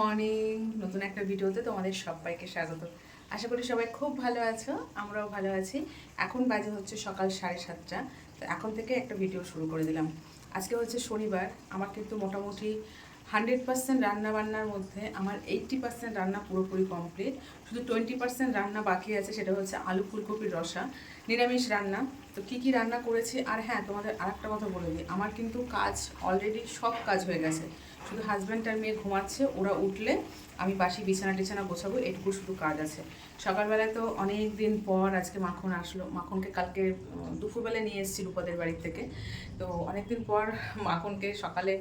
Morning নতুন একটা ভিডিওতে তোমাদের সবাইকে স্বাগত। আশা করি সবাই খুব ভালো আছো, আমরাও ভালো আছি। এখন বাজে হচ্ছে সকাল সাড়ে সাতটা, তো এখন থেকে একটা ভিডিও শুরু করে দিলাম। আজকে হচ্ছে শনিবার, আমার কিন্তু মোটামুটি হান্ড্রেড পার্সেন্ট রান্না বান্নার মধ্যে আমার এইটটি পার্সেন্ট রান্না পুরোপুরি কমপ্লিট। শুধু টোয়েন্টি পার্সেন্ট রান্না বাকি আছে, সেটা হচ্ছে আলু ফুলকপির রসা, নিরামিষ রান্না। তো কি কি রান্না করেছি? আর হ্যাঁ তোমাদের আরেকটা কথা বলে দিই। আমার কিন্তু কাজ অলরেডি সব কাজ হয়ে গেছে। শুধু হাজব্যান্ড আর মেয়ে ঘুমাচ্ছে ওরা উঠলে আমি বাসি বিছানা টিছানা গোছাবো এটুকু শুধু কাজ আছে। সকালবেলায় তো অনেক দিন পর আজকে মাখন আসলো। মাখনকে কালকে উম, দুপুরবেলা নিয়ে এসেছি রূপাদের বাড়ি থেকে। তো অনেকদিন পর মাখনকে সকালে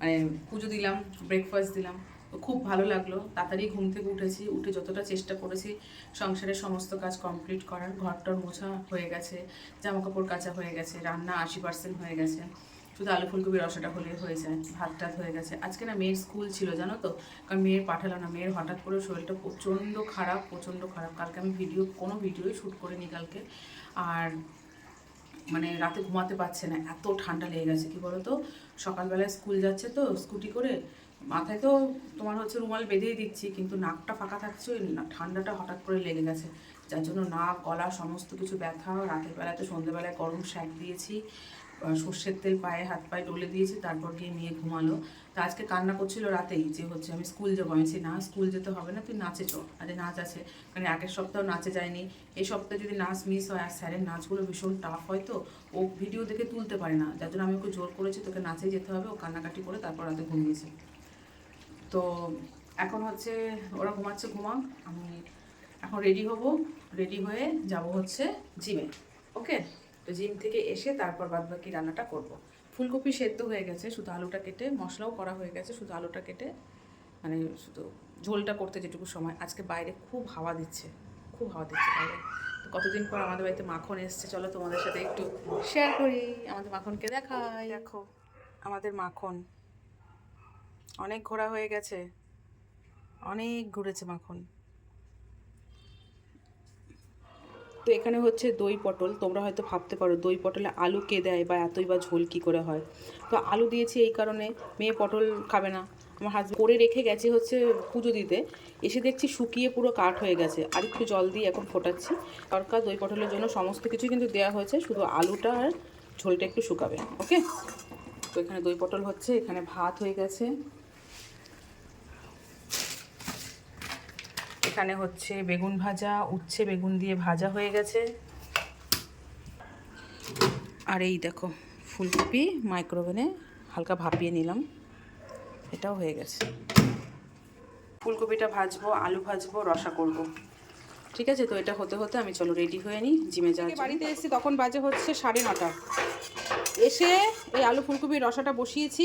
মানে পুজো দিলাম ব্রেকফাস্ট দিলাম। খুব ভালো লাগল। তাড়াতাড়ি ঘুম থেকে উঠেছি, উঠে যতটা চেষ্টা করেছি সংসারের সমস্ত কাজ কমপ্লিট করার, ঘরটর মোছা হয়ে গেছে জামা কাপড় কাচা হয়ে গেছে, রান্না আশি পার্সেন্ট হয়ে গেছে। শুধু আলু ফুলকপির রসাটা হলে হয়ে যায়, ভাত টাত হয়ে গেছে। আজকে না মেয়ের স্কুল ছিল, জানো তো? কারণ মেয়ের পাঠালো না, মেয়ের হঠাৎ করে শরীরটা প্রচণ্ড খারাপ প্রচণ্ড খারাপ। কালকে আমি ভিডিও কোনো ভিডিওই শ্যুট করিনি কালকে। আর মানে রাতে ঘুমাতে পারছে না, এত ঠান্ডা লেগে গেছে, কি বলো তো সকালবেলায় স্কুল যাচ্ছে তো স্কুটি করে মাথায় তো তোমার হচ্ছে রুমাল বেঁধেই দিচ্ছি, কিন্তু নাকটা ফাঁকা থাকছে, না- ঠান্ডাটা হঠাৎ করে লেগে গেছে। যার জন্য নাক, গলা, সমস্ত কিছু ব্যথা, রাতের বেলায় তো সন্ধ্যেবেলায় গরম শ্যাক দিয়েছি সর্ষের তেল পায়ে, হাত পায়ে ডলে দিয়েছি, তারপর গিয়ে নিয়ে ঘুমালো। তা আজকে কান্না করছিল রাতেই যে হচ্ছে আমি স্কুল যাব। আমি না, স্কুল যেতে হবে না, তুই নাচে চল। আরে নাচ আছে মানে আগের সপ্তাহ নাচে যায়নি। এই সপ্তাহে যদি নাচ মিস হয়, আর স্যারের নাচগুলো ভীষণ টাফ হয় তো, ও ভিডিও দেখে তুলতে পারে না। যার জন্য আমি ওকে জোর করেছি, তোকে নাচে যেতে হবে, ও কান্নাকাটি করে তারপর রাতে ঘুমিয়েছে। তো এখন হচ্ছে ওরা ঘুমাচ্ছে, ঘুমাক। আমি এখন রেডি হব রেডি হয়ে যাব হচ্ছে জিমে ওকে তো জিম থেকে এসে তারপর বাদ বাকি রান্নাটা করব। ফুলকপি সেদ্ধ হয়ে গেছে, শুধু আলুটা কেটে, মশলাও করা হয়ে গেছে, শুধু আলুটা কেটে। মানে শুধু ঝোলটা করতে যেটুকু সময়। আজকে বাইরে খুব হাওয়া দিচ্ছে, খুব হাওয়া দিচ্ছে বাইরে। তো কতদিন পর আমাদের বাড়িতে মাখন এসছে, চলো তোমাদের সাথে একটু শেয়ার করি। আমাদের মাখনকে দেখাই। দেখো, আমাদের মাখন। অনেক ঘোরা হয়ে গেছে। অনেক ঘুরেছে মাখন। তো এখানে হচ্ছে দই পটল। তোমরা হয়তো ভাবতে পারো, দই পটলে আলু কে দেয় বা এতই বা ঝোল কী করে হয়? তো আলু দিয়েছি এই কারণে, মেয়ে পটল খাবে না। আমার হাজব্যান্ড করে রেখে গেছে হচ্ছে পুজো দিতে। এসে দেখছি শুকিয়ে পুরো কাঠ হয়ে গেছে। আর একটু জল দিয়ে এখন ফোটাচ্ছি। তরকা দই পটলের জন্য সমস্ত কিছু কিন্তু দেওয়া হয়েছে। শুধু আলুটা আর ঝোলটা একটু শুকাবে। ওকে তো এখানে দই পটল হচ্ছে, এখানে ভাত হয়ে গেছে। এখানে হচ্ছে বেগুন ভাজা উচ্ছে বেগুন দিয়ে ভাজা হয়ে গেছে। আর এই দেখো ফুলকপি মাইক্রোওভেনে হালকা ভাপিয়ে নিলাম এটাও হয়ে গেছে। ফুলকপিটা ভাজবো আলু ভাজবো রসা করব। ঠিক আছে? তো এটা হতে হতে আমি চলো রেডি হয়ে নিই জিমে জন্য। বাড়িতে এসেছি তখন বাজে হচ্ছে সাড়ে নটা। এসে এই আলু ফুলকপির রসাটা বসিয়েছি।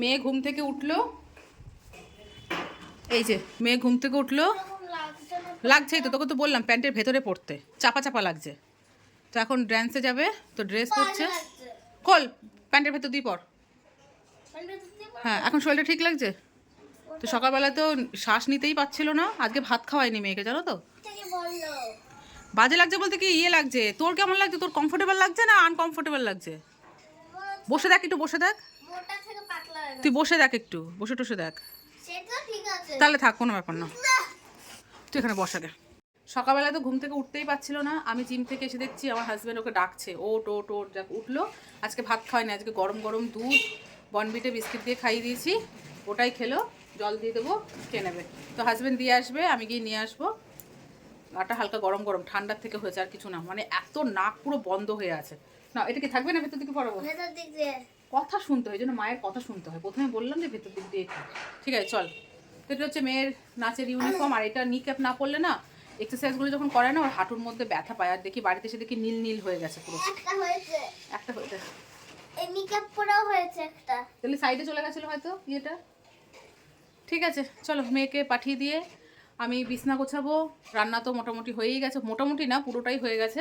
মেয়ে ঘুম থেকে উঠল। এই যে মেয়ে ঘুম থেকে উঠল। লাগছেই তো তোকে তো বললাম প্যান্টের ভেতরে পড়তে। চাপা চাপা লাগছে। তো এখন ড্যান্সে যাবে তো ড্রেস পরছে খোল প্যান্টের ভেতর দিয়ে পর হ্যাঁ এখন শরীরটা ঠিক লাগছে? তো সকালবেলা তো শ্বাস নিতেই পাচ্ছিল না আজকে ভাত খাওয়াইনি মেয়েকে জানো তো? বাজে লাগছে বলতে কি ইয়ে লাগছে। তোর কেমন লাগছে? তোর কমফোর্টেবল লাগছে না আনকমফোর্টেবল লাগছে? বসে দেখ একটু বসে দেখ। তুই বসে দেখ একটু বসে টসে দেখ। তাহলে থাক কোনো ব্যাপার না তুই এখানে বসা গে সকালবেলা তো ঘুম থেকে উঠতেই পারছিল না। আমি জিম থেকে এসে দেখছি আমার হাজব্যান্ড ওকে ডাকছে। ওট ওট ওট যাক উঠল। আজকে ভাত খাওয়াই না আজকে গরম গরম দুধ বনবিটে বিস্কিট দিয়ে খাইয়ে দিয়েছি। ওটাই খেলো জল দিয়ে দেবো খেয়ে নেবে। তো হাজব্যান্ড দিয়ে আসবে আমি গিয়ে নিয়ে আসব। গাটা হালকা গরম গরম ঠান্ডার থেকে হয়েছে আর কিছু না। মানে এত নাক পুরো বন্ধ হয়ে আছে। না এটা কি থাকবে না ভেতর দিকে পড়াবো? কথা শুনতে হয় এই জন্য মায়ের কথা শুনতে হয়। প্রথমে বললাম যে ভেতর দিক দিয়ে ঠিক আছে চল। তো এটা হচ্ছে মেয়ের নাচের ইউনিফর্ম আর এটা নি ক্যাপ না পড়লে না এক্সারসাইজগুলো যখন করে না ওর হাঁটুর মধ্যে ব্যথা পায়। আর দেখি বাড়িতে এসে দেখি নীল নীল হয়ে গেছে পুরো। একটা হয়েছে। একটা হয়ে গেছে এই পরেও হয়েছে একটা। তাহলে সাইডে চলে গেছিল হয়তো ইয়েটা? ঠিক আছে চলো মেয়েকে পাঠিয়ে দিয়ে আমি বিছনা গোছাবো। রান্না তো মোটামুটি হয়েই গেছে। মোটামুটি না পুরোটাই হয়ে গেছে।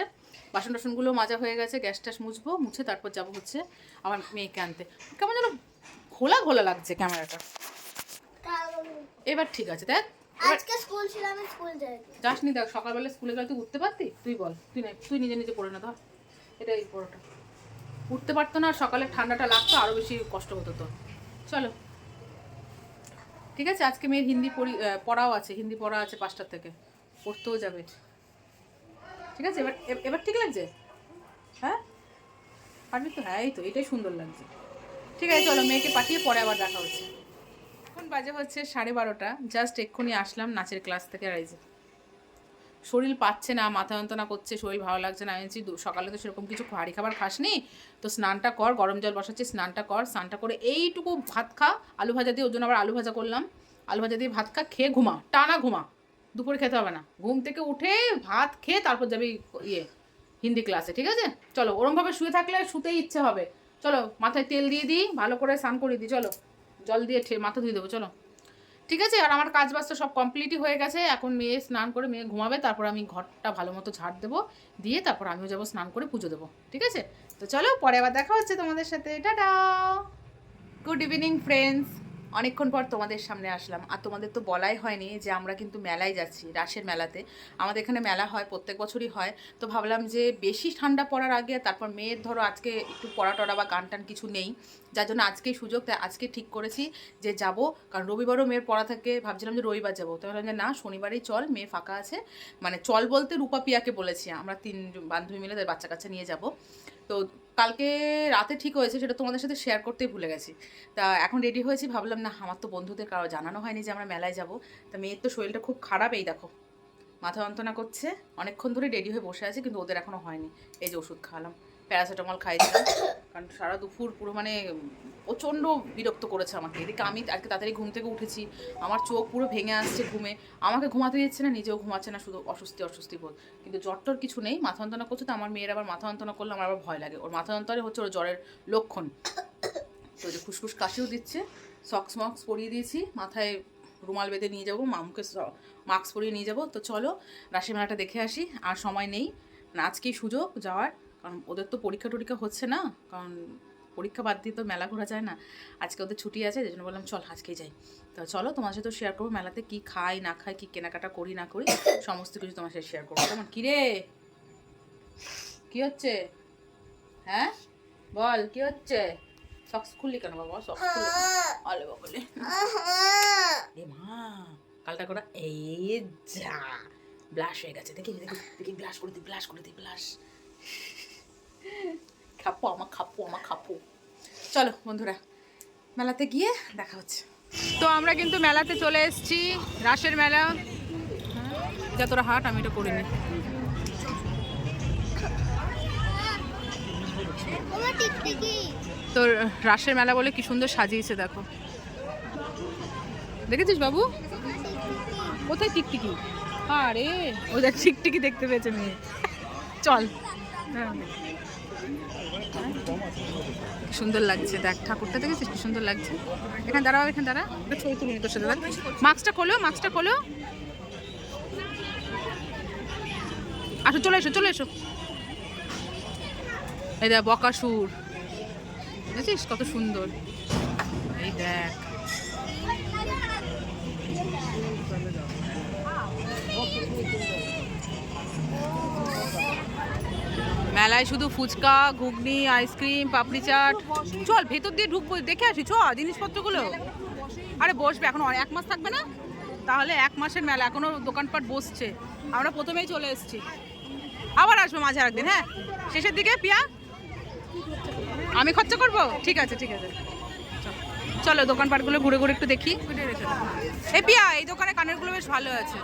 বাসন টাসনগুলো মাজা হয়ে গেছে গ্যাস ট্যাস মুছবো মুছে তারপর যাব হচ্ছে আমার মেয়েকে আনতে। কেমন যেন ঘোলা ঘোলা লাগছে ক্যামেরাটা। এবার ঠিক আছে দেখ। আজকে স্কুল ছিল আমি স্কুল যাই যাসনি দেখ সকালবেলা স্কুলে গেলে তুই উঠতে পারতি? তুই বল তুই না তুই নিজে নিজে পড়ে না ধর এটা এই পড়োটা। উঠতে পারতো না আর সকালে ঠান্ডাটা লাগতো আরও বেশি কষ্ট হতো তো চলো। ঠিক আছে আজকে মেয়ের হিন্দি পড়ি পড়াও আছে হিন্দি পড়া আছে পাঁচটার থেকে। পড়তেও যাবে। ঠিক আছে এবার এবার ঠিক লাগছে? হ্যাঁ? পারবি তো? হ্যাঁ এই তো এটাই সুন্দর লাগছে। ঠিক আছে চলো মেয়েকে পাঠিয়ে পরে আবার দেখা হচ্ছে। এখন বাজে হচ্ছে সাড়ে বারোটা। জাস্ট এক্ষুনি আসলাম নাচের ক্লাস থেকে রাইজে শরীর পাচ্ছে না, মাথা যন্ত্রণা করছে, শরীর ভালো লাগছে না। আমি সকালে তো সেরকম কিছু ভারী খাবার খাসনি। তো স্নানটা কর, গরম জল বসাচ্ছি, স্নানটা কর, স্নানটা করে এইটুকু ভাত খা। আলু ভাজা দিয়ে ওর জন্য আবার আলু ভাজা করলাম। আলু ভাজা দিয়ে ভাত খা, খেয়ে ঘুমা, টানা ঘুমা। দুপুরে খেতে হবে না। ঘুম থেকে উঠে ভাত খেয়ে তারপর যাবি ইয়ে হিন্দি ক্লাসে, ঠিক আছে? চলো, ওরমভাবে শুয়ে থাকলে শুতেই ইচ্ছে হবে। চলো, মাথায় তেল দিয়ে দিই, ভালো করে স্নান করিয়ে দিই, চলো। জল দিয়ে মাথা ধুয়ে দেবো, চলো। ঠিক আছে? আর আমার কাজ তো সব কমপ্লিটই হয়ে গেছে। এখন মেয়ে স্নান করে মেয়ে ঘুমাবে, তারপর আমি ঘরটা ভালো মতো ঝাড় দেবো, দিয়ে তারপর আমিও যাব স্নান করে পুজো দেবো। ঠিক আছে? তো চলো, পরে আবার দেখা হচ্ছে তোমাদের সাথে। টাটা! গুড ইভিনিং ফ্রেন্ডস অনেকক্ষণ পর তোমাদের সামনে আসলাম। আর তোমাদের তো বলাই হয়নি যে আমরা কিন্তু মেলায় যাচ্ছি, রাসের মেলাতে। আমাদের এখানে মেলা হয়, প্রত্যেক বছরই হয়। তো ভাবলাম যে বেশি ঠান্ডা পড়ার আগে, তারপর মেয়ের ধরো আজকে একটু পড়া টড়া বা গান টান কিছু নেই, যার জন্য আজকেই সুযোগ, তাই আজকে ঠিক করেছি যে যাব। কারণ রবিবারও মেয়ের পড়া থাকে, ভাবছিলাম যে রবিবার যাব। তো ভাবলাম যে না, শনিবারেই চল, মেয়ে ফাঁকা আছে। মানে চল বলতে রূপা পিয়াকে বলেছি, আমরা তিন বান্ধবী মিলে তাদের বাচ্চা কাচ্চা নিয়ে যাব। তো কালকে রাতে ঠিক হয়েছে, সেটা তোমাদের সাথে শেয়ার করতেই ভুলে গেছি। তা এখন রেডি হয়েছি, ভাবলাম না, আমার তো বন্ধুদের কারও জানানো হয়নি যে আমরা মেলায় যাব। তা মেয়ের তো শরীরটা খুব খারাপ, এই দেখো। মাথা যন্ত্রণা করছে, অনেকক্ষণ ধরে রেডি হয়ে বসে আছে, কিন্তু ওদের এখনও হয়নি। এই যে ওষুধ খাওয়ালাম। প্যারাসিটামল খাই দিলাম কারণ সারা দুপুর পুরো মানে প্রচণ্ড বিরক্ত করেছে আমাকে। এদিকে আমি আজকে তাড়াতাড়ি ঘুম থেকে উঠেছি। আমার চোখ পুরো ভেঙে আসছে ঘুমে। আমাকে ঘুমাতে দিচ্ছে না, নিজেও ঘুমাচ্ছে না, শুধু অস্বস্তি অস্বস্তি বোধ। কিন্তু জ্বরটর কিছু নেই। মাথা যন্ত্রণা করছে তো আমার মেয়ের আবার মাথা যন্ত্রণা করলে আমার আবার ভয় লাগে। ওর মাথা যন্ত্রণা হচ্ছে ওর জ্বরের লক্ষণ। তো যে ফুসফুস কাশিও দিচ্ছে। সক্স মক্স পরিয়ে দিয়েছি। মাথায় রুমাল বেঁধে নিয়ে যাব মামুকে মাস্ক পরিয়ে নিয়ে যাব। তো চলো রাশি মেলাটা দেখে আসি। আর সময় নেই। আজকেই সুযোগ, যাওয়ার। কারণ ওদের তো পরীক্ষা টরীক্ষা হচ্ছে না, কারণ পরীক্ষা বাদ দিয়ে তো মেলা ঘোরা যায় না। আজকে ওদের ছুটি আছে যে জন্য বললাম, চল আজকেই যাই। তো চলো, তোমার সাথে শেয়ার করব, মেলাতে কি খাই, না খাই, কি কেনাকাটা করি, না করি, সমস্ত কিছু তোমার সাথে শেয়ার করব। কেমন? কিরে কি হচ্ছে? হ্যাঁ? বল, কি হচ্ছে? সক্স খুললি কেন বাবা? সক্স খুললি বাবলে এ মা, কালটা করা এই যা। ব্লাশ হয়ে গেছে। দেখি দেখি দেখি ব্লাশ করে দিই ব্লাশ করে দিই ব্লাশ খাপো আমার খাপো আমার, খাপো। চলো বন্ধুরা, মেলাতে গিয়ে দেখা হচ্ছে। তো আমরা কিন্তু মেলাতে চলে এসেছি, রাসের মেলা। যতটা হাট, আমি এটা করিনি ওমা টিকটিকি তো রাসের মেলা বলে কি সুন্দর সাজিয়েছে, দেখো। দেখেছিস বাবু? কোথায় টিকটিকি? আরে ও দেখ, টিকটিকি দেখতে পেয়েছে মেয়ে। চল। হ্যাঁ। সুন্দর লাগছে, দেখ, ঠাকুরটা দেখেছিস? কি সুন্দর লাগছে। এখানে দাঁড়াও, এখানে দাঁড়া। ছবি তুলে তোর সাথে মাস্কটা খোলো মাস্কটা খোলো। আসো, চলে এসো চলে এসো। এই দেখ, বকাসুর। বুঝেছিস কত সুন্দর? এই দেখ। মেলায় শুধু ফুচকা, ঘুগনি, আইসক্রিম, পাপড়ি চাট। চল, ভেতর দিয়ে ঢুকবো, দেখে আসি চ জিনিসপত্রগুলো। আরে, বসবে, এখন এক মাস থাকবে না? তাহলে এক মাসের মেলা, এখনও দোকানপাট বসছে। আমরা প্রথমেই চলে এসেছি। আবার আসব মাঝে একদিন হ্যাঁ? শেষের দিকে, পিয়া? আমি খরচা করব? ঠিক আছে ঠিক আছে। চল। দোকানপাটগুলো ঘুরে ঘুরে একটু দেখি। এই পিয়া, এই দোকানে কানেরগুলো বেশ ভালো আছে।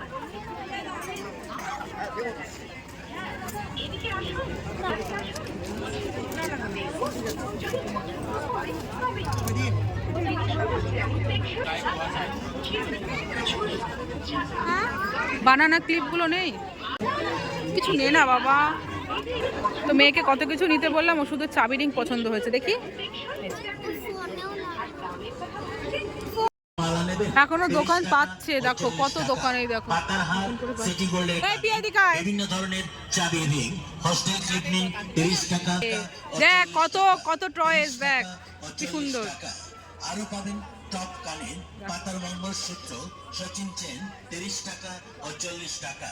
বানানা ক্লিপগুলো নেই? কিছু নে না, বাবা। তো মেয়েকে কত কিছু নিতে বললাম, ওষুধের চাবি রিং পছন্দ হয়েছে, দেখি। এখনও দোকান পাচ্ছে দেখো কত দোকান এই দেখো। সিটি গোল্ডের বিভিন্ন ধরনের চাবি রিং হস্টেল ক্লিপনিং তিরিশ টাকা দেখ কত কত টয়েস দেখ কি সুন্দর। আরও পাবেন টপ কানের পাতার মঙ্গলসূত্র সচিন চেন তিরিশ টাকা ও চল্লিশ টাকা।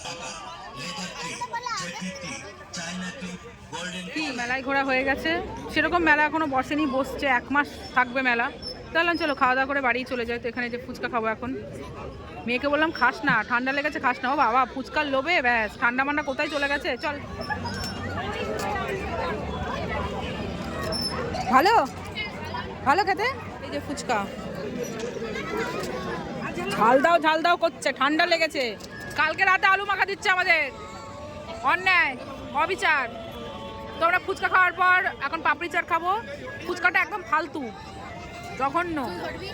Leather clip JP clip China clip golden কি মেলায় ঘোরা হয়ে গেছে? সেরকম মেলা এখনও বসেনি বসছে এক মাস থাকবে মেলা। চলো চলো, খাওয়া দাওয়া করে বাড়ি চলে যাই তো এখানে যে ফুচকা খাব এখন। মেয়েকে বললাম, খাস না, ঠান্ডা লেগেছে, খাস না। ও বাবা, ফুচকার লোভে, ব্যাস, ঠান্ডা মান্ডা কোথায় চলে গেছে? চল। ভালো? ভালো খেতে? এই যে ফুচকা। ঝাল দাও ঝাল দাও করছে, ঠান্ডা লেগেছে। কালকে রাতে আলু মাখা দিচ্ছে আমাদের। অন্যায়, অবিচার। তো আমরা ফুচকা খাওয়ার পর এখন পাপড়ি চাট খাব। ফুচকাটা একদম ফালতু। জঘন্য।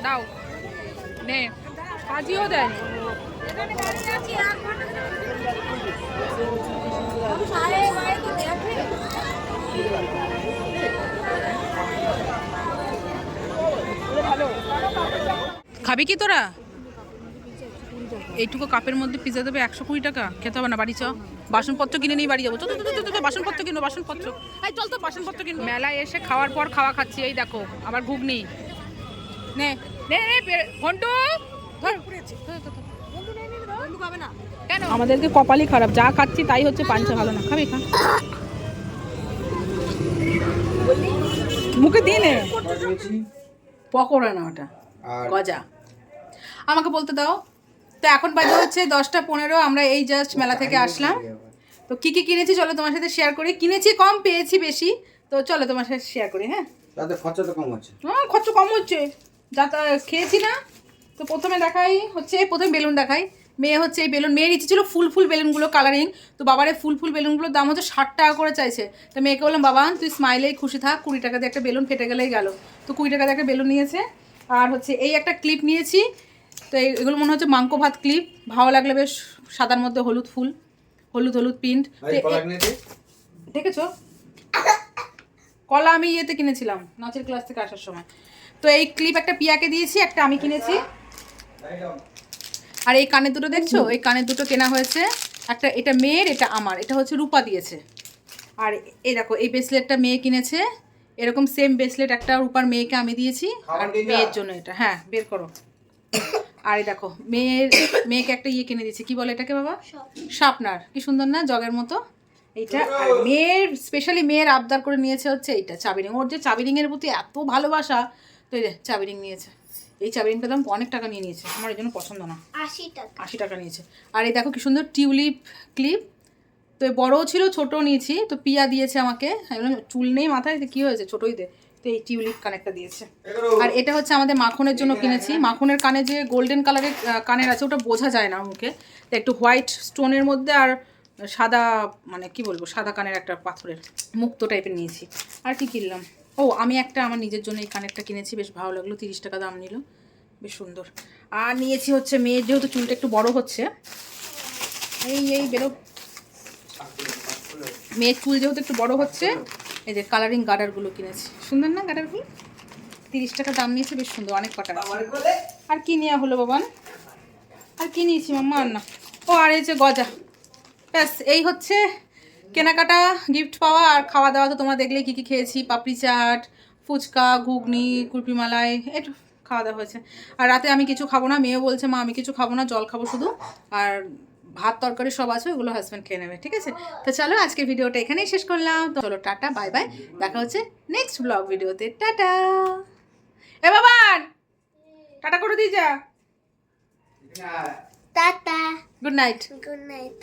দাও। নে। কাজিও দেয় খাবি কি তোরা? এইটুকু কাপের মধ্যে পিজা দেবে একশো কুড়ি টাকা। খেতে হবে না বাড়ি চ। বাসনপত্র কিনে নিয়ে বাড়ি যাব। চল, বাসনপত্র কিনো বাসনপত্র। চল তো বাসনপত্র কিনবো। মেলায় এসে খাওয়ার পর খাওয়া খাচ্ছি এই দেখো আবার ঘুগনি। নে নে নে ঘন্টু ধর। ধর, ধর, ধর। কেন আমাদেরকে কপালই খারাপ যা খাচ্ছি তাই হচ্ছে পাঞ্চা ভালো না। খাবি খা। মুখে দিনে পকোড়া না ওটা গজা। আমাকে বলতে দাও তো এখন বাজে হচ্ছে দশটা পনেরো আমরা এই জাস্ট মেলা থেকে আসলাম। তো কি কি কিনেছি চলো তোমার সাথে শেয়ার করি। কিনেছি কম পেয়েছি বেশি। তো চলো তোমার সাথে শেয়ার করি হ্যাঁ? তাতে খরচা তো কম হচ্ছে। হ্যাঁ খরচ কম হচ্ছে। যা তা খেয়েছি না তো প্রথমে দেখাই হচ্ছে প্রথমে বেলুন দেখাই। মেয়ে হচ্ছে এই বেলুন মেয়ের ইচ্ছে ছিল ফুল ফুল বেলুনগুলো কালারিং তো বাবার এই ফুল ফুল বেলুনগুলোর দাম হচ্ছে ষাট টাকা করে চাইছে। তো মেয়েকে বললাম বাবা তুই স্মাইলেই খুশি থাক কুড়ি টাকা দিয়ে একটা বেলুন ফেটে গেলেই গেল। তো কুড়ি টাকা দিয়ে একটা বেলুন নিয়েছে। আর হচ্ছে এই একটা ক্লিপ নিয়েছি। তো এগুলো মনে হচ্ছে মাংক ভাত ক্লিপ ভালো লাগলে বেশ সাদার মধ্যে হলুদ ফুল হলুদ হলুদ প্রিন্ট দেখেছ? কলা আমি ইয়েতে কিনেছিলাম নাচের ক্লাস থেকে আসার সময়। তো এই ক্লিপ একটা পিয়াকে দিয়েছি একটা আমি কিনেছি। আর এই কানের দুটো দেখছ? এই কানের দুটো কেনা হয়েছে। একটা এটা মেয়ের এটা আমার। এটা হচ্ছে রূপা দিয়েছে। আর এই দেখো এই ব্রেসলেটটা মেয়ে কিনেছে। এরকম সেম ব্রেসলেট একটা রূপার মেয়েকে আমি দিয়েছি। আর মেয়ের জন্য এটা। হ্যাঁ বের করো। আর এই দেখো মেয়ের মেয়েকে একটা ইয়ে কিনে দিয়েছি। কি বলে এটাকে বাবা? শার্পনার কি সুন্দর না? জগের মতো। এইটা আর মেয়ের স্পেশালি মেয়ের আবদার করে নিয়েছে হচ্ছে এইটা চাবিরিং ওর যে চাবিরিংয়ের প্রতি এত ভালোবাসা এই যে চাবিরিং নিয়েছে। এই চাবিরিংটার দাম অনেক টাকা নিয়ে নিয়েছে। আমার এই জন্য পছন্দ না। আশি টাকা। আশি টাকা নিয়েছে। আর এই দেখো কি সুন্দর টিউলিপ ক্লিপ। তো বড়ও ছিল ছোটও নিয়েছি। তো পিয়া দিয়েছে আমাকে। আমি বললাম, চুল নেই মাথায় তো কী হয়েছে? ছোটোই দে। তো এই টিউলিপ কানেরটা দিয়েছে। আর এটা হচ্ছে আমাদের মাখনের জন্য কিনেছি। মাখনের কানে যে গোল্ডেন কালারের কানের আছে ওটা বোঝা যায় না মুখে। তো একটু হোয়াইট স্টোনের মধ্যে আর সাদা মানে কি বলব সাদা কানের একটা পাথরের মুক্ত টাইপের নিয়েছি। আর কি কিনলাম? ও, আমি একটা আমার নিজের জন্য এই কানেরটা কিনেছি, বেশ ভালো লাগল, তিরিশ টাকা দাম নিল, বেশ সুন্দর। আর নিয়েছি হচ্ছে মেয়ের, যেহেতু চুলটা একটু বড় হচ্ছে, এই এই, বেরো। মেয়ের চুল যেহেতু একটু বড় হচ্ছে, এই যে কালারিং গার্ডারগুলো কিনেছি। সুন্দর না গার্ডারগুলো তিরিশ টাকা দাম নিয়েছে, বেশ সুন্দর, অনেক কটা আর কি নেওয়া হলো বাবান? আর কি নিয়েছি মাম্মা? আর না। ও, আর এই যে গজা। ব্যাস, এই হচ্ছে কেনাকাটা গিফট পাওয়া আর খাওয়া দাওয়া তো তোমরা দেখলে কী কী খেয়েছি পাপড়ি চাট ফুচকা ঘুগনি কুলপি মালাই একটু খাওয়া দাওয়া হয়েছে। আর রাতে আমি কিছু খাব না মেয়েও বলছে মা আমি কিছু খাব না জল খাব শুধু। আর ভাত তরকারি সব আছে ওগুলো হাজব্যান্ড খেয়ে নেবে ঠিক আছে? তো চলো আজকে ভিডিওটা এখানেই শেষ করলাম। তো চলো টাটা বাই বাই দেখা হচ্ছে নেক্সট ব্লগ ভিডিওতে। টাটা! এ বাবান টাটা করে দিয়ে যা। Tata. Good night good night